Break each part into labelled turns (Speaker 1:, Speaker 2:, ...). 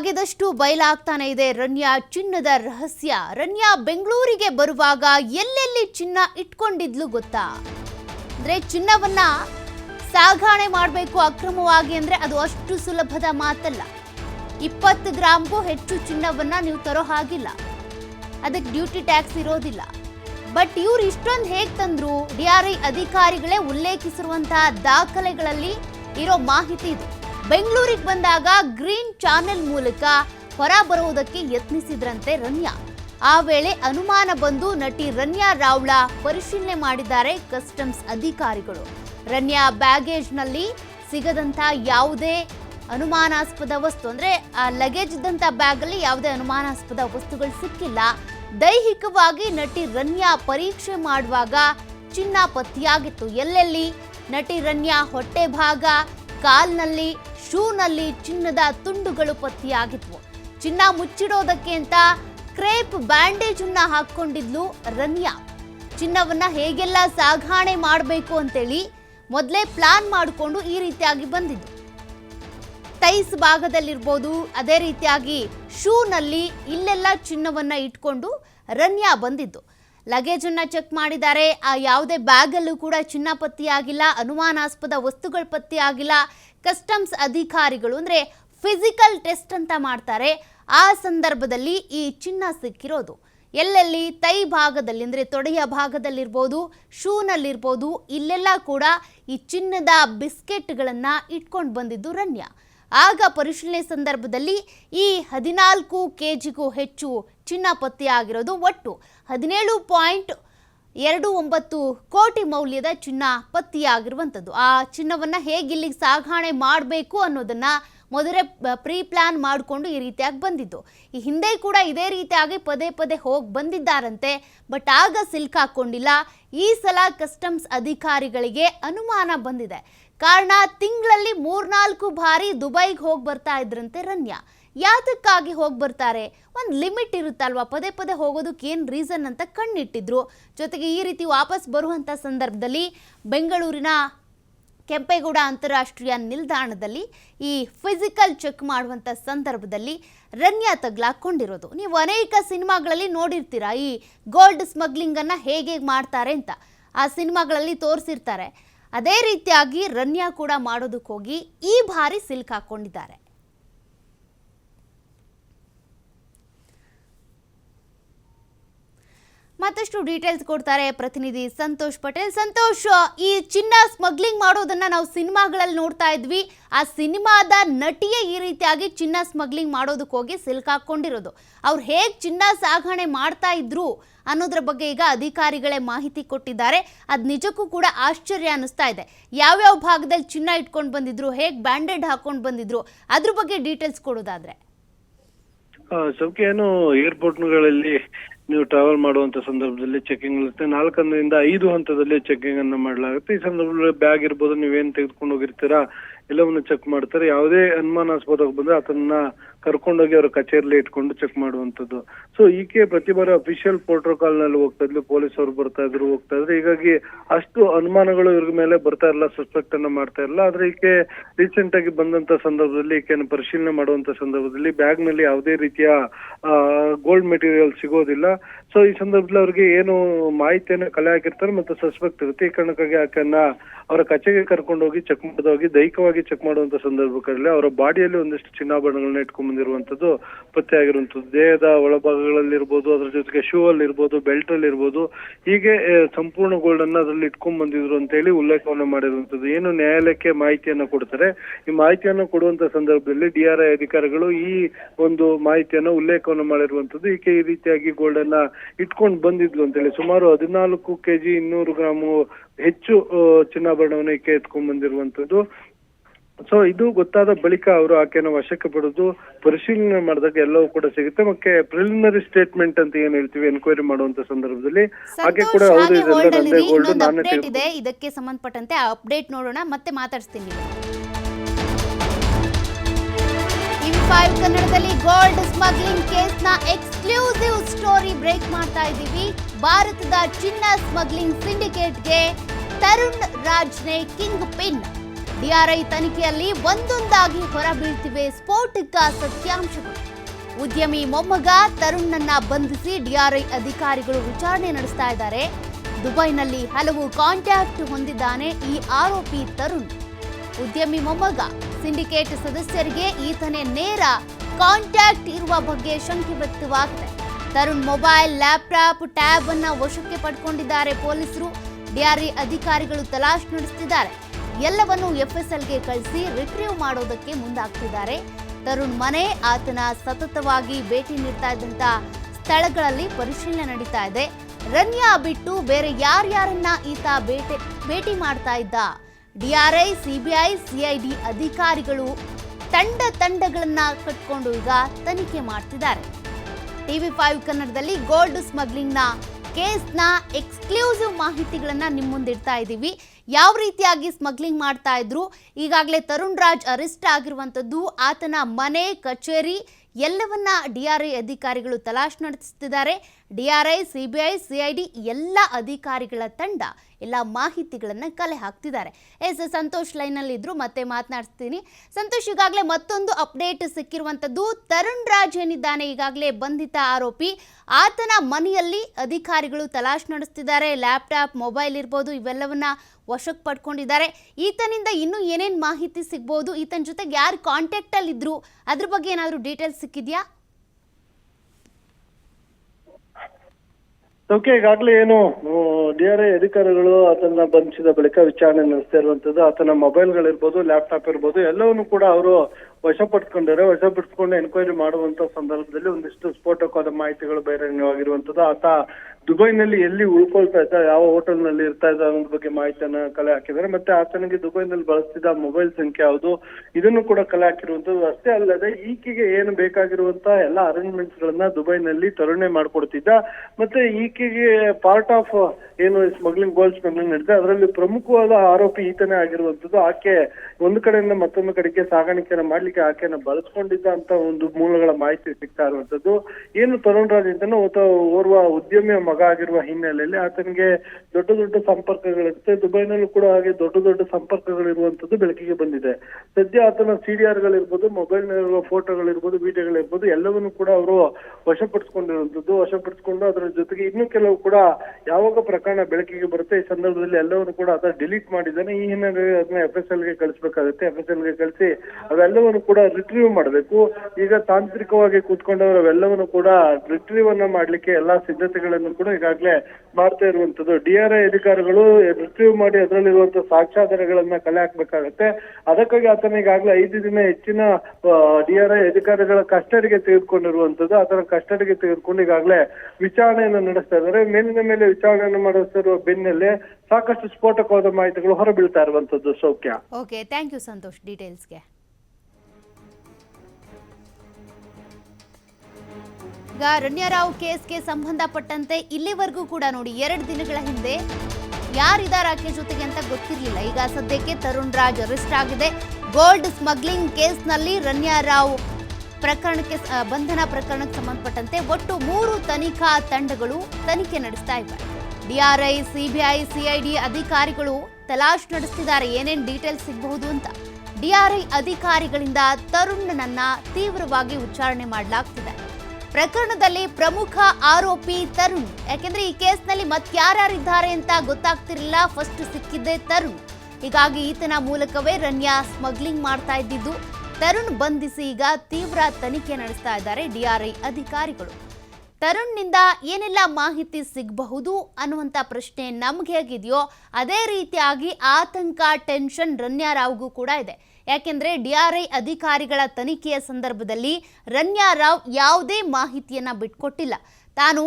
Speaker 1: ಆಗಿದಷ್ಟು ಬಯಲಾಗ್ತಾನೆ ಇದೆ ರಣ್ಯಾ ಚಿನ್ನದ ರಹಸ್ಯ. ರಣ್ಯಾ ಬೆಂಗಳೂರಿಗೆ ಬರುವಾಗ ಎಲ್ಲೆಲ್ಲಿ ಚಿನ್ನ ಇಟ್ಕೊಂಡಿದ್ಲು ಗೊತ್ತಾ? ಅಂದ್ರೆ ಚಿನ್ನವನ್ನ ಸಾಗಾಣೆ ಮಾಡಬೇಕು ಅಕ್ರಮವಾಗಿ ಅಂದ್ರೆ ಅದು ಅಷ್ಟು ಸುಲಭದ ಮಾತಲ್ಲ. ಇಪ್ಪತ್ತು ಗ್ರಾಮ್ಗೂ ಹೆಚ್ಚು ಚಿನ್ನವನ್ನ ನೀವು ತರೋ ಹಾಗಿಲ್ಲ. ಅದಕ್ಕೆ ಡ್ಯೂಟಿ ಟ್ಯಾಕ್ಸ್ ಇರೋದಿಲ್ಲ. ಬಟ್ ಇವ್ರು ಇಷ್ಟೊಂದು ಹೇಗೆ ತಂದ್ರು, ಡಿ ಆರ್ ಐ ಅಧಿಕಾರಿಗಳೇ ಉಲ್ಲೇಖಿಸಿರುವಂತಹ ದಾಖಲೆಗಳಲ್ಲಿ ಇರೋ ಮಾಹಿತಿ ಇದು. ಬೆಂಗಳೂರಿಗೆ ಬಂದಾಗ ಗ್ರೀನ್ ಚಾನೆಲ್ ಮೂಲಕ ಹೊರ ಬರುವುದಕ್ಕೆ ಯತ್ನಿಸಿದ್ರಂತೆ ರನ್ಯಾ ಆ ವೇಳೆ ಅನುಮಾನ ಬಂದು ನಟಿ ರನ್ಯಾ ರಾವ್ಳ ಪರಿಶೀಲನೆ ಮಾಡಿದ್ದಾರೆ ಕಸ್ಟಮ್ಸ್ ಅಧಿಕಾರಿಗಳು. ರನ್ಯಾ ಬ್ಯಾಗೇಜ್ನಲ್ಲಿ ಸಿಗದಂಥ ಯಾವುದೇ ಅನುಮಾನಾಸ್ಪದ ವಸ್ತು ಅಂದರೆ ಆ ಲಗೇಜ್ ಇದ್ದಂಥ ಬ್ಯಾಗ್ ಅಲ್ಲಿ ಯಾವುದೇ ಅನುಮಾನಾಸ್ಪದ ವಸ್ತುಗಳು ಸಿಕ್ಕಿಲ್ಲ. ದೈಹಿಕವಾಗಿ ನಟಿ ರನ್ಯಾ ಪರೀಕ್ಷೆ ಮಾಡುವಾಗ ಚಿನ್ನ ಪತ್ತೆಯಾಗಿತ್ತು. ಎಲ್ಲೆಲ್ಲಿ? ನಟಿ ರನ್ಯಾ ಹೊಟ್ಟೆ ಭಾಗ, ಕಾಲ್ನಲ್ಲಿ ಶೂನಲ್ಲಿ ಚಿನ್ನದ ತುಂಡುಗಳು ಪತ್ತೆಯಾಗಿದ್ವು. ಚಿನ್ನ ಮುಚ್ಚಿಡೋದಕ್ಕೆ ಅಂತ ಕ್ರೇಪ್ ಬ್ಯಾಂಡೇಜ್ ಅನ್ನ ಹಾಕೊಂಡಿದ್ಲು ರನ್ಯಾ. ಚಿನ್ನವನ್ನ ಹೇಗೆಲ್ಲ ಸಾಗಾಣೆ ಮಾಡಬೇಕು ಅಂತೇಳಿ ಮೊದಲೇ ಪ್ಲಾನ್ ಮಾಡಿಕೊಂಡು ಈ ರೀತಿಯಾಗಿ ಬಂದಿದ್ದು. ಟೈಸ್ ಭಾಗದಲ್ಲಿರ್ಬೋದು, ಅದೇ ರೀತಿಯಾಗಿ ಶೂನಲ್ಲಿ ಇಲ್ಲೆಲ್ಲ ಚಿನ್ನವನ್ನ ಇಟ್ಕೊಂಡು ರನ್ಯಾ ಬಂದಿದ್ದು. ಲಗೇಜನ್ನು ಚೆಕ್ ಮಾಡಿದ್ದಾರೆ, ಆ ಯಾವುದೇ ಬ್ಯಾಗಲ್ಲೂ ಕೂಡ ಚಿನ್ನ ಪತ್ತೆಯಾಗಿಲ್ಲ, ಅನುಮಾನಾಸ್ಪದ ವಸ್ತುಗಳು ಪತ್ತೆಯಾಗಿಲ್ಲ ಕಸ್ಟಮ್ಸ್ ಅಧಿಕಾರಿಗಳು, ಅಂದರೆ ಫಿಸಿಕಲ್ ಟೆಸ್ಟ್ ಅಂತ ಮಾಡ್ತಾರೆ. ಆ ಸಂದರ್ಭದಲ್ಲಿ ಈ ಚಿನ್ನ ಸಿಕ್ಕಿರೋದು. ಎಲ್ಲೆಲ್ಲಿ? ತೈ ಭಾಗದಲ್ಲಿ, ಅಂದರೆ ತೊಡೆಯ ಭಾಗದಲ್ಲಿರ್ಬೋದು, ಶೂನಲ್ಲಿರ್ಬೋದು, ಇಲ್ಲೆಲ್ಲ ಕೂಡ ಈ ಚಿನ್ನದ ಬಿಸ್ಕೆಟ್ಗಳನ್ನು ಇಟ್ಕೊಂಡು ಬಂದಿದ್ದು ರಣ್ಯ ಆಗ ಪರಿಶೀಲನೆ ಸಂದರ್ಭದಲ್ಲಿ ಈ ಹದಿನಾಲ್ಕು ಕೆ ಜಿಗೂ ಹೆಚ್ಚು ಚಿನ್ನ ಪತ್ತೆಯಾಗಿರೋದು ಒಟ್ಟು ಹದಿನೇಳು ಪಾಯಿಂಟ್ ಎರಡು ಒಂಬತ್ತು ಕೋಟಿ ಮೌಲ್ಯದ ಚಿನ್ನ ಪತ್ತೆಯಾಗಿರುವಂಥದ್ದು. ಆ ಚಿನ್ನವನ್ನು ಹೇಗೆ ಇಲ್ಲಿಗೆ ಸಾಗಾಣೆ ಮಾಡಬೇಕು ಅನ್ನೋದನ್ನ ಮೊದಲೇ ಪ್ರೀ ಪ್ಲಾನ್ ಮಾಡಿಕೊಂಡು ಈ ರೀತಿಯಾಗಿ ಬಂದಿದ್ದು. ಈ ಹಿಂದೆ ಕೂಡ ಇದೇ ರೀತಿಯಾಗಿ ಪದೇ ಪದೇ ಹೋಗಿ ಬಂದಿದ್ದಾರಂತೆ, ಬಟ್ ಆಗ ಸಿಲ್ಕ್ ಹಾಕ್ಕೊಂಡಿಲ್ಲ ಈ ಸಲ ಕಸ್ಟಮ್ಸ್ ಅಧಿಕಾರಿಗಳಿಗೆ ಅನುಮಾನ ಬಂದಿದೆ. ಕಾರಣ ತಿಂಗಳಲ್ಲಿ ಮೂರ್ನಾಲ್ಕು ಬಾರಿ ದುಬೈಗೆ ಹೋಗಿ ಬರ್ತಾ ಇದ್ರಂತೆ ರನ್ಯಾ. ಯಾತಕ್ಕಾಗಿ ಹೋಗಿ ಬರ್ತಾರೆ ಒಂದು ಲಿಮಿಟ್ ಇರುತ್ತಲ್ವಾ? ಪದೇ ಪದೇ ಹೋಗೋದಕ್ಕೆ ಏನು ರೀಸನ್ ಅಂತ ಕಣ್ಣಿಟ್ಟಿದ್ರು. ಜೊತೆಗೆ ಈ ರೀತಿ ವಾಪಸ್ ಬರುವಂಥ ಸಂದರ್ಭದಲ್ಲಿ ಬೆಂಗಳೂರಿನ ಕೆಂಪೇಗೌಡ ಅಂತಾರಾಷ್ಟ್ರೀಯ ನಿಲ್ದಾಣದಲ್ಲಿ ಈ ಫಿಸಿಕಲ್ ಚೆಕ್ ಮಾಡುವಂಥ ಸಂದರ್ಭದಲ್ಲಿ ರನ್ಯಾ ತಗ್ಲಾಕೊಂಡಿರೋದು ನೀವು ಅನೇಕ ಸಿನಿಮಾಗಳಲ್ಲಿ ನೋಡಿರ್ತೀರಾ ಈ ಗೋಲ್ಡ್ ಸ್ಮಗ್ಲಿಂಗನ್ನು ಹೇಗೆ ಮಾಡ್ತಾರೆ ಅಂತ? ಆ ಸಿನಿಮಾಗಳಲ್ಲಿ ತೋರಿಸಿರ್ತಾರೆ. ಅದೇ ರೀತಿಯಾಗಿ ರನ್ಯಾ ಕೂಡ ಮಾಡೋದಕ್ಕೋಗಿ ಈ ಬಾರಿ ಸಿಲ್ಕ್ ಹಾಕೊಂಡಿದ್ದಾರೆ. ಮತ್ತಷ್ಟು ಡೀಟೇಲ್ಸ್ ಕೊಡ್ತಾರೆ ಪ್ರತಿನಿಧಿ ಸಂತೋಷ್ ಪಟೇಲ್. ಸಂತೋಷ್, ಈ ಚಿನ್ನ ಸ್ಮಗ್ಲಿಂಗ್ ಮಾಡೋದನ್ನ ನಾವು ಸಿನಿಮಾಗಳಲ್ಲಿ ನೋಡ್ತಾ ಇದ್ವಿ. ಆ ಸಿನಿಮಾದ ನಟಿಯೇ ಈ ರೀತಿಯಾಗಿ ಚಿನ್ನ ಸ್ಮಗ್ಲಿಂಗ್ ಮಾಡೋದಕ್ಕೆ ಹೋಗಿ ಸಿಲ್ಕ್ ಹಾಕೊಂಡಿರೋದು ಅವ್ರು ಹೇಗೆ ಚಿನ್ನ ಸಾಗಣೆ ಮಾಡ್ತಾ ಇದ್ರು ಅನ್ನೋದ್ರ ಬಗ್ಗೆ ಈಗ ಅಧಿಕಾರಿಗಳೇ ಮಾಹಿತಿ ಕೊಟ್ಟಿದ್ದಾರೆ. ಅದು ನಿಜಕ್ಕೂ ಕೂಡ ಆಶ್ಚರ್ಯ ಅನಿಸ್ತಾ ಇದೆ. ಯಾವ್ಯಾವ ಭಾಗದಲ್ಲಿ ಚಿನ್ನ ಇಟ್ಕೊಂಡು ಬಂದಿದ್ರು, ಹೇಗೆ ಬ್ಯಾಂಡೆಡ್ ಹಾಕೊಂಡು ಬಂದಿದ್ರು, ಅದ್ರ ಬಗ್ಗೆ ಡೀಟೇಲ್ಸ್ ಕೊಡೋದಾದ್ರೆ.
Speaker 2: ಸೌಖ್ಯ ಏನು ಏರ್ಪೋರ್ಟ್ಗಳಲ್ಲಿ ನೀವು ಟ್ರಾವೆಲ್ ಮಾಡುವಂತ ಸಂದರ್ಭದಲ್ಲಿ ಚೆಕಿಂಗ್ ಇರುತ್ತೆ. ನಾಲ್ಕರಿಂದ ಐದು ಹಂತದಲ್ಲಿ ಚೆಕಿಂಗ್ ಅನ್ನ ಮಾಡಲಾಗುತ್ತೆ. ಈ ಸಂದರ್ಭದಲ್ಲಿ ಬ್ಯಾಗ್ ಇರ್ಬೋದು, ನೀವೇನ್ ತೆಗೆದುಕೊಂಡು ಹೋಗಿರ್ತೀರಾ, ಎಲ್ಲವನ್ನು ಚೆಕ್ ಮಾಡ್ತಾರೆ. ಯಾವುದೇ ಅನುಮಾನಾಸ್ಪದ ಬಂದ್ರೆ ಅದನ್ನ ಕರ್ಕೊಂಡೋಗಿ ಅವ್ರ ಕಚೇರಿಲಿ ಇಟ್ಕೊಂಡು ಚೆಕ್ ಮಾಡುವಂತದ್ದು ಸೊ ಈಕೆ ಪ್ರತಿ ಬಾರ ಅಫಿಷಿಯಲ್ ಪ್ರೋಟೋಕಾಲ್ನಲ್ಲಿ ಹೋಗ್ತಾ ಇದ್ಲು ಪೊಲೀಸ್ ಅವರು ಬರ್ತಾ ಇದ್ರು, ಹೋಗ್ತಾ ಇದ್ರು. ಹೀಗಾಗಿ ಅಷ್ಟು ಅನುಮಾನಗಳು ಇವ್ರ ಮೇಲೆ ಬರ್ತಾ ಇರಲ್ಲ ಸಸ್ಪೆಕ್ಟ್ ಅನ್ನ ಮಾಡ್ತಾ ಇರಲ್ಲ. ಆದ್ರೆ ಈಕೆ ರೀಸೆಂಟ್ ಆಗಿ ಬಂದಂತ ಸಂದರ್ಭದಲ್ಲಿ ಈಕೆಯನ್ನು ಪರಿಶೀಲನೆ ಮಾಡುವಂತ ಸಂದರ್ಭದಲ್ಲಿ ಬ್ಯಾಗ್ನಲ್ಲಿ ಯಾವುದೇ ರೀತಿಯ ಗೋಲ್ಡ್ ಮೆಟೀರಿಯಲ್ ಸಿಗೋದಿಲ್ಲ. ಸೊ ಈ ಸಂದರ್ಭದಲ್ಲಿ ಅವ್ರಿಗೆ ಏನು ಮಾಹಿತಿಯನ್ನ ಕಲೆ ಹಾಕಿರ್ತಾರೆ ಮತ್ತು ಸಸ್ಪೆಕ್ಟ್ ಇರುತ್ತೆ. ಈ ಕಾರಣಕ್ಕಾಗಿ ಆಕೆಯನ್ನ ಅವರ ಕಚೇರಿಗೆ ಕರ್ಕೊಂಡು ಹೋಗಿ ಚೆಕ್ ಮಾಡೋಗಿ ದೈಹಿಕವಾಗಿ ಚೆಕ್ ಮಾಡುವಂತ ಸಂದರ್ಭಗಳಲ್ಲಿ ಅವರ ಬಾಡಿಯಲ್ಲಿ ಒಂದಿಷ್ಟು ಚಿನ್ನಾಭರಣಗಳನ್ನ ಇಟ್ಕೊಂಡ್ ಬಂದಿರುವಂತದ್ದು ಪತ್ತೆ ಆಗಿರುವಂತದ್ದು. ದೇಹದ ಒಳಭಾಗಗಳಲ್ಲಿ ಇರ್ಬೋದು ಅದ್ರ ಜೊತೆಗೆ ಶೂ ಅಲ್ಲಿ ಇರ್ಬೋದು ಬೆಲ್ಟ್ ಅಲ್ಲಿರ್ಬೋದು ಹೀಗೆ ಸಂಪೂರ್ಣ ಗೋಲ್ಡ್ ಅನ್ನ ಅದ್ರಲ್ಲಿ ಇಟ್ಕೊಂಡ್ ಬಂದಿದ್ರು ಅಂತ ಹೇಳಿ ಉಲ್ಲೇಖವನ್ನ ಮಾಡಿರುವಂತದ್ದು ಏನು ನ್ಯಾಯಾಲಯಕ್ಕೆ ಮಾಹಿತಿಯನ್ನ ಕೊಡ್ತಾರೆ? ಈ ಮಾಹಿತಿಯನ್ನ ಕೊಡುವಂತ ಸಂದರ್ಭದಲ್ಲಿ ಡಿ ಆರ್ ಐ ಅಧಿಕಾರಿಗಳು ಈ ಒಂದು ಮಾಹಿತಿಯನ್ನ ಉಲ್ಲೇಖವನ್ನ ಮಾಡಿರುವಂತದ್ದು ಈಕೆ ಈ ರೀತಿಯಾಗಿ ಗೋಲ್ಡ್ ಅನ್ನ ಇಟ್ಕೊಂಡು ಬಂದಿದ್ಲು ಅಂತ ಹೇಳಿ ಸುಮಾರು ಹದಿನಾಲ್ಕು ಕೆಜಿ ಇನ್ನೂರು ಗ್ರಾಮು ಹೆಚ್ಚು ಚಿನ್ನಾಭರಣವನ್ನ ಈಕೆ ಎತ್ಕೊಂಡ್ ಬಂದಿರುವಂತದ್ದು ಸೊ ಇದು ಗೊತ್ತಾದ ಬಳಿಕ ಅವರು ಆಕೆಯನ್ನು ವಶಕ್ಕೆ ಪಡೆದು ಪರಿಶೀಲನೆ ಮಾಡಿದಾಗ ಎಲ್ಲವೂ ಕೂಡ ಸಿಗುತ್ತೆ. ಮತ್ತೆ ಪ್ರಿಲಿಮಿನರಿ ಸ್ಟೇಟ್ಮೆಂಟ್ ಅಂತ ಏನ್ ಹೇಳ್ತೀವಿ ಎನ್ಕ್ವೈರಿ ಮಾಡುವಂತ ಸಂದರ್ಭದಲ್ಲಿ ಆಕೆ ಕೂಡ
Speaker 1: ಸಂತೋಷ್
Speaker 2: ಹೌದು
Speaker 1: ಹಾಗೆ
Speaker 2: ಇದೆಲ್ಲ ನಂದೇ ಗೋಲ್ಡ್ ನಾನೇ
Speaker 1: ಅಪ್ಡೇಟ್ ಇದೆ. ಇದಕ್ಕೆ ಸಂಬಂಧಪಟ್ಟಂತೆ ಆ ಅಪ್ಡೇಟ್ ನೋಡೋಣ ಮತ್ತೆ ಮಾತಾಡ್ತೀನಿ ಫೈವ್ ಕನ್ನಡದಲ್ಲಿ ಗೋಲ್ಡ್ ಸ್ಮಗ್ಲಿಂಗ್ ಕೇಸ್ನ ಎಕ್ಸ್ಕ್ಲೂಸಿವ್ ಸ್ಟೋರಿ ಬ್ರೇಕ್ ಮಾಡ್ತಾ ಇದ್ದೀವಿ. ಭಾರತದ ಚಿನ್ನ ಸ್ಮಗ್ಲಿಂಗ್ ಸಿಂಡಿಕೇಟ್ಗೆ ತರುಣ್ ರಾಜ್ನೆ ಕಿಂಗ್ ಪಿನ್. ಡಿಆರ್ಐ ತನಿಖೆಯಲ್ಲಿ ಒಂದೊಂದಾಗಿ ಹೊರಬೀಳ್ತಿವೆ ಸ್ಫೋಟಕ ಸತ್ಯಾಂಶಗಳು. ಉದ್ಯಮಿ ಮೊಮ್ಮಗ ತರುಣ್ನನ್ನ ಬಂಧಿಸಿ ಡಿಆರ್ಐ ಅಧಿಕಾರಿಗಳು ವಿಚಾರಣೆ ನಡೆಸ್ತಾ ಇದ್ದಾರೆ. ದುಬೈನಲ್ಲಿ ಹಲವು ಕಾಂಟ್ಯಾಕ್ಟ್ ಹೊಂದಿದ್ದಾನೆ ಈ ಆರೋಪಿ ತರುಣ್. ಉದ್ಯಮಿ ಮೊಮ್ಮಗ, ಸಿಂಡಿಕೇಟ್ ಸದಸ್ಯರಿಗೆ ಈತನೇ ನೇರ ಕಾಂಟ್ಯಾಕ್ಟ್ ಇರುವ ಬಗ್ಗೆ ಶಂಕೆ ವ್ಯಕ್ತವಾಗಿದೆ. ತರುಣ್ ಮೊಬೈಲ್, ಲ್ಯಾಪ್ಟಾಪ್, ಟ್ಯಾಬ್ ಅನ್ನ ವಶಕ್ಕೆ ಪಡ್ಕೊಂಡಿದ್ದಾರೆ ಪೊಲೀಸರು. ಡಿಆರ್ಐ ಅಧಿಕಾರಿಗಳು ತಲಾಶ್ ನಡೆಸುತ್ತಿದ್ದಾರೆ ಎಲ್ಲವನ್ನು ಎಫ್ಎಸ್ಎಲ್ಗೆ ಕಳಿಸಿ ರಿಟ್ರೀವ್ ಮಾಡೋದಕ್ಕೆ ಮುಂದಾಗ್ತಿದ್ದಾರೆ. ತರುಣ್ ಮನೆ, ಆತನ ಸತತವಾಗಿ ಭೇಟಿ ನೀಡ್ತಾ ಇದ್ದಂಥ ಸ್ಥಳಗಳಲ್ಲಿ ಪರಿಶೀಲನೆ ನಡೀತಾ ಇದೆ. ರನ್ಯಾ ಬಿಟ್ಟು ಬೇರೆ ಯಾರ್ಯಾರನ್ನ ಈತ ಭೇಟಿ ಭೇಟಿ ಮಾಡ್ತಾ ಇದ್ದ? ಡಿಆರ್ಐ ಸಿಬಿಐ ಸಿಐಡಿ ಅಧಿಕಾರಿಗಳು ತಂಡ ತಂಡಗಳನ್ನ ಕಟ್ಕೊಂಡು ಈಗ ತನಿಖೆ ಮಾಡ್ತಿದ್ದಾರೆ. ಟಿವಿ ಫೈವ್ ಕನ್ನಡದಲ್ಲಿ ಗೋಲ್ಡ್ ಸ್ಮಗ್ಲಿಂಗ್ನ ಕೇಸ್ನ ಎಕ್ಸ್ಕ್ಲೂಸಿವ್ ಮಾಹಿತಿಗಳನ್ನು ನಿಮ್ಮ ಮುಂದಿಡ್ತಾ ಇದ್ದೀವಿ ಯಾವ ರೀತಿಯಾಗಿ ಸ್ಮಗ್ಲಿಂಗ್ ಮಾಡ್ತಾ ಇದ್ರು? ಈಗಾಗಲೇ ತರುಣ್ ರಾಜ್ ಅರೆಸ್ಟ್ ಆಗಿರುವಂಥದ್ದು ಆತನ ಮನೆ, ಕಚೇರಿ ಎಲ್ಲವನ್ನ ಐ ಅಧಿಕಾರಿಗಳು ತಲಾಶ್ ನಡೆಸುತ್ತಿದ್ದಾರೆ ಸಿ ಸಿಬಿಐ ಸಿಐಡಿ ಎಲ್ಲ ಅಧಿಕಾರಿಗಳ ತಂಡ ಎಲ್ಲ ಮಾಹಿತಿಗಳನ್ನು ಕಲೆ ಹಾಕ್ತಿದ್ದಾರೆ. ಎಸ್, ಸಂತೋಷ್ ಲೈನಲ್ಲಿ ಇದ್ರು, ಮತ್ತೆ ಮಾತನಾಡ್ತೀನಿ ಸಂತೋಷ್ ಈಗಾಗಲೇ ಮತ್ತೊಂದು ಅಪ್ಡೇಟ್ ಸಿಕ್ಕಿರುವಂಥದ್ದು ತರುಣ್ ರಾಜ್ ಏನಿದ್ದಾನೆ ಈಗಾಗಲೇ ಬಂಧಿತ ಆರೋಪಿ. ಆತನ ಮನೆಯಲ್ಲಿ ಅಧಿಕಾರಿಗಳು ತಲಾಶ್ ನಡೆಸ್ತಿದ್ದಾರೆ. ಲ್ಯಾಪ್ಟಾಪ್, ಮೊಬೈಲ್ ಇರ್ಬೋದು, ಇವೆಲ್ಲವನ್ನ ವಶಕ್ಕೆ ಪಡ್ಕೊಂಡಿದ್ದಾರೆ. ಈತನಿಂದ ಇನ್ನೂ ಏನೇನು ಮಾಹಿತಿ ಸಿಗ್ಬೋದು? ಈತನ ಜೊತೆಗೆ ಯಾರು ಕಾಂಟ್ಯಾಕ್ಟಲ್ಲಿ ಇದ್ರು ಅದ್ರ ಬಗ್ಗೆ ಏನಾದರೂ ಡೀಟೇಲ್ಸ್ ಸಿಕ್ಕಿದ್ಯಾ?
Speaker 2: ಓಕೆ, ಈಗಾಗಲೇ ಏನು ಡಿ ಆರ್ ಐ ಅಧಿಕಾರಿಗಳು ಆತನ ಬಂಧಿಸಿದ ಬಳಿಕ ವಿಚಾರಣೆ ನಡೆಸ್ತಾ ಇರುವಂತದ್ದು ಆತನ ಮೊಬೈಲ್ಗಳಿರ್ಬೋದು, ಲ್ಯಾಪ್ಟಾಪ್ ಇರ್ಬೋದು, ಎಲ್ಲವನ್ನು ಕೂಡ ಅವರು ವಶಪಡಿಸ್ಕೊಂಡಿದ್ದಾರೆ. ವಶಪಡಿಸ್ಕೊಂಡು ಎನ್ಕ್ವೈರಿ ಮಾಡುವಂತ ಸಂದರ್ಭದಲ್ಲಿ ಒಂದಿಷ್ಟು ಸ್ಫೋಟಕವಾದ ಮಾಹಿತಿಗಳು ಬಹಿರಂಗವಾಗಿರುವಂತದ್ದು ಆತ ದುಬೈನಲ್ಲಿ ಎಲ್ಲಿ ಉಳ್ಕೊಳ್ತಾ ಇದ್ದ, ಯಾವ ಹೋಟೆಲ್ನಲ್ಲಿ ಇರ್ತಾ ಇದ್ದ ಅನ್ನೋದ್ರ ಬಗ್ಗೆ ಮಾಹಿತಿಯನ್ನ ಕಲೆ ಹಾಕಿದ್ದಾರೆ. ಮತ್ತೆ ಆತನಿಗೆ ದುಬೈನಲ್ಲಿ ಬಳಸ್ತಿದ್ದ ಮೊಬೈಲ್ ಸಂಖ್ಯೆ ಯಾವುದು, ಇದನ್ನು ಕೂಡ ಕಲೆ ಹಾಕಿರುವಂತದ್ದು ಅಷ್ಟೇ ಅಲ್ಲದೆ, ಈಕೆಗೆ ಏನು ಬೇಕಾಗಿರುವಂತ ಎಲ್ಲ ಅರೇಂಜ್ಮೆಂಟ್ಸ್ ಗಳನ್ನ ದುಬೈನಲ್ಲಿ ತರುಣೆ ಮಾಡ್ಕೊಡ್ತಿದ್ದ. ಮತ್ತೆ ಈಕೆಗೆ ಪಾರ್ಟ್ ಆಫ್ ಏನು ಸ್ಮಗ್ಲಿಂಗ್ ಗೋಲ್ಡ್ ಸ್ಮಗ್ಲಿಂಗ್ ನಡೆದಿದೆ. ಅದರಲ್ಲಿ ಪ್ರಮುಖವಾದ ಆರೋಪಿ ಈತನೇ ಆಗಿರುವಂತದ್ದು ಆಕೆ ಒಂದು ಕಡೆಯಿಂದ ಮತ್ತೊಂದು ಕಡೆಗೆ ಸಾಗಾಣಿಕೆಯನ್ನ ಮಾಡ್ಲಿಕ್ಕೆ ಆಕೆಯನ್ನ ಬಳಸ್ಕೊಂಡಿದ್ದ ಅಂತ ಒಂದು ಮೂಲಗಳ ಮಾಹಿತಿ ಸಿಗ್ತಾ ಇರುವಂತದ್ದು ಏನು ತರುಣ್ ರಾಜ್ ಅಂತ ಓರ್ವ ಉದ್ಯಮಿಯ ಮಗ ಆಗಿರುವ ಹಿನ್ನೆಲೆಯಲ್ಲಿ ಆತನಿಗೆ ದೊಡ್ಡ ದೊಡ್ಡ ಸಂಪರ್ಕಗಳಿರುತ್ತೆ. ದುಬೈನಲ್ಲೂ ಕೂಡ ಹಾಗೆ ದೊಡ್ಡ ದೊಡ್ಡ ಸಂಪರ್ಕಗಳಿರುವಂತದ್ದು ಬೆಳಕಿಗೆ ಬಂದಿದೆ. ಸದ್ಯ ಆತನ ಸಿಡಿಆರ್ ಗಳಿರ್ಬೋದು ಮೊಬೈಲ್ ನಲ್ಲಿರುವ ಫೋಟೋಗಳಿರ್ಬೋದು, ವಿಡಿಯೋಗಳಿರ್ಬೋದು, ಎಲ್ಲವನ್ನು ಕೂಡ ಅವರು ವಶಪಡಿಸಿಕೊಂಡಿರುವಂತದ್ದು ವಶಪಡಿಸ್ಕೊಂಡು ಅದರ ಜೊತೆಗೆ ಇನ್ನೂ ಕೆಲವು ಕೂಡ ಯಾವಾಗ ಪ್ರಕರಣ ಬೆಳಕಿಗೆ ಬರುತ್ತೆ, ಈ ಸಂದರ್ಭದಲ್ಲಿ ಎಲ್ಲವನ್ನು ಕೂಡ ಆತ ಡಿಲೀಟ್ ಮಾಡಿದ್ದಾನೆ. ಈ ಹಿನ್ನೆಲೆಯಲ್ಲಿ ಅದನ್ನ ಎಫ್ ಎಸ್ ಎಲ್ಗೆ ಕಳಿಸ್ಬೇಕಾಗುತ್ತೆ. ಎಫ್ ಎಸ್ ಎಲ್ಗೆ ಕಳಿಸಿ ಅವೆಲ್ಲವನ್ನು ಕೂಡ ರಿಟ್ರೀವ್ ಮಾಡಬೇಕು. ಈಗ ತಾಂತ್ರಿಕವಾಗಿ ಕೂತ್ಕೊಂಡವರು ಅವೆಲ್ಲವನ್ನು ಕೂಡ ರಿಟ್ರೀವ್ ಅನ್ನ ಮಾಡ್ಲಿಕ್ಕೆ ಎಲ್ಲಾ ಸಿದ್ಧತೆಗಳನ್ನು ಕೂಡ ಈಗಾಗಲೇ ಮಾಡ್ತಾ ಇರುವಂತದ್ದು. ಡಿಆರ್ಐ ಅಧಿಕಾರಿಗಳು ರಿಸೀವ್ ಮಾಡಿ ಅದರಲ್ಲಿರುವಂತಹ ಸಾಕ್ಷ್ಯಾಧಾರಗಳನ್ನ ಕಲೆ ಹಾಕ್ಬೇಕಾಗತ್ತೆ. ಅದಕ್ಕಾಗಿ ಆತನ ಈಗಾಗಲೇ ಐದು ದಿನ ಹೆಚ್ಚಿನ ಡಿಆರ್ಐ ಅಧಿಕಾರಿಗಳ ಕಸ್ಟಡಿಗೆ ತೆಗೆದುಕೊಂಡಿರುವಂತದ್ದು. ಆತನ ಕಸ್ಟಡಿಗೆ ತೆಗೆದುಕೊಂಡು ಈಗಾಗಲೇ ವಿಚಾರಣೆಯನ್ನು ನಡೆಸ್ತಾ ಇದ್ದಾರೆ. ಮೇಲಿನ ಮೇಲೆ ವಿಚಾರಣೆಯನ್ನು ಮಾಡಿಸ್ತಿರುವ ಬೆನ್ನಲ್ಲೇ ಸಾಕಷ್ಟು ಸ್ಫೋಟಕವಾದ ಮಾಹಿತಿಗಳು ಹೊರಬೀಳ್ತಾ ಇರುವಂತದ್ದು. ಸೌಖ್ಯ
Speaker 1: ಓಕೆ ಥ್ಯಾಂಕ್ ಯು ಸಂತೋಷ್ ಡೀಟೇಲ್ಸ್ಗೆ ಈಗ ರಣ್ಯರಾವ್ ಕೇಸ್ಗೆ ಸಂಬಂಧಪಟ್ಟಂತೆ ಇಲ್ಲಿವರೆಗೂ ಕೂಡ ನೋಡಿ ಎರಡು ದಿನಗಳ ಹಿಂದೆ ಯಾರಿದ್ದಾರೆ ಆಕೆ ಜೊತೆಗೆ ಅಂತ ಗೊತ್ತಿರಲಿಲ್ಲ. ಈಗ ಸದ್ಯಕ್ಕೆ ತರುಣ್ ರಾಜ್ ಅರೆಸ್ಟ್ ಆಗಿದೆ. ಗೋಲ್ಡ್ ಸ್ಮಗ್ಲಿಂಗ್ ಕೇಸ್ನಲ್ಲಿ ರಣ್ಯರಾವ್ ಪ್ರಕರಣಕ್ಕೆ ಬಂಧನ ಪ್ರಕರಣಕ್ಕೆ ಸಂಬಂಧಪಟ್ಟಂತೆ ಒಟ್ಟು ಮೂರು ತನಿಖಾ ತಂಡಗಳು ತನಿಖೆ ನಡೆಸ್ತಾ ಇವೆ. ಡಿಆರ್ಐ ಸಿಬಿಐ ಸಿಐಡಿ ಅಧಿಕಾರಿಗಳು ತಲಾಶ್ ನಡೆಸ್ತಿದ್ದಾರೆ. ಏನೇನು ಡೀಟೇಲ್ಸ್ ಸಿಗಬಹುದು ಅಂತ ಡಿಆರ್ಐ ಅಧಿಕಾರಿಗಳಿಂದ ತರುಣ್ನನ್ನ ತೀವ್ರವಾಗಿ ಉಚ್ಚಾರಣೆ ಮಾಡಲಾಗ್ತಿದೆ. ಪ್ರಕರಣದಲ್ಲಿ ಪ್ರಮುಖ ಆರೋಪಿ ತರುಣ್. ಯಾಕೆಂದ್ರೆ ಈ ಕೇಸ್ನಲ್ಲಿ ಮತ್ತಾರ್ಯಾರಿದ್ದಾರೆ ಅಂತ ಗೊತ್ತಾಗ್ತಿರಲಿಲ್ಲ. ಫಸ್ಟ್ ಸಿಕ್ಕಿದ್ದೆ ತರುಣ್. ಹೀಗಾಗಿ ಈತನ ಮೂಲಕವೇ ರನ್ಯಾ ಸ್ಮಗ್ಲಿಂಗ್ ಮಾಡ್ತಾ ಇದ್ದಿದ್ದು. ತರುಣ್ ಬಂಧಿಸಿ ಈಗ ತೀವ್ರ ತನಿಖೆ ನಡೆಸ್ತಾ ಇದ್ದಾರೆ ಡಿಆರ್ಐ ಅಧಿಕಾರಿಗಳು. ತರುಣ್ನಿಂದ ಏನೆಲ್ಲ ಮಾಹಿತಿ ಸಿಗಬಹುದು ಅನ್ನುವಂಥ ಪ್ರಶ್ನೆ ನಮ್ಗೆ ಹೇಗಿದೆಯೋ ಅದೇ ರೀತಿಯಾಗಿ ಆತಂಕ, ಟೆನ್ಷನ್ ರನ್ಯಾರಾವ್ಗೂ ಕೂಡ ಇದೆ. ಯಾಕೆಂದರೆ ಡಿ ಆರ್ ಐ ಅಧಿಕಾರಿಗಳ ತನಿಖೆಯ ಸಂದರ್ಭದಲ್ಲಿ ರನ್ಯಾರಾವ್ ಯಾವುದೇ ಮಾಹಿತಿಯನ್ನು ಬಿಟ್ಕೊಟ್ಟಿಲ್ಲ. ತಾನು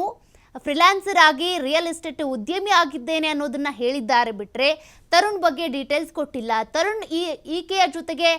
Speaker 1: ಫ್ರೀಲ್ಯಾನ್ಸರ್ ಆಗಿ ರಿಯಲ್ ಎಸ್ಟೇಟ್ ಉದ್ಯಮಿ ಆಗಿದ್ದೇನೆ ಅನ್ನೋದನ್ನ ಹೇಳಿದ್ದಾರೆ ಬಿಟ್ರೆ ತರುಣ್ ಬಗ್ಗೆ ಡೀಟೇಲ್ಸ್ ಕೊಟ್ಟಿಲ್ಲ. ತರುಣ್ ಈ ಈಕೆಯ ಜೊತೆಗೆ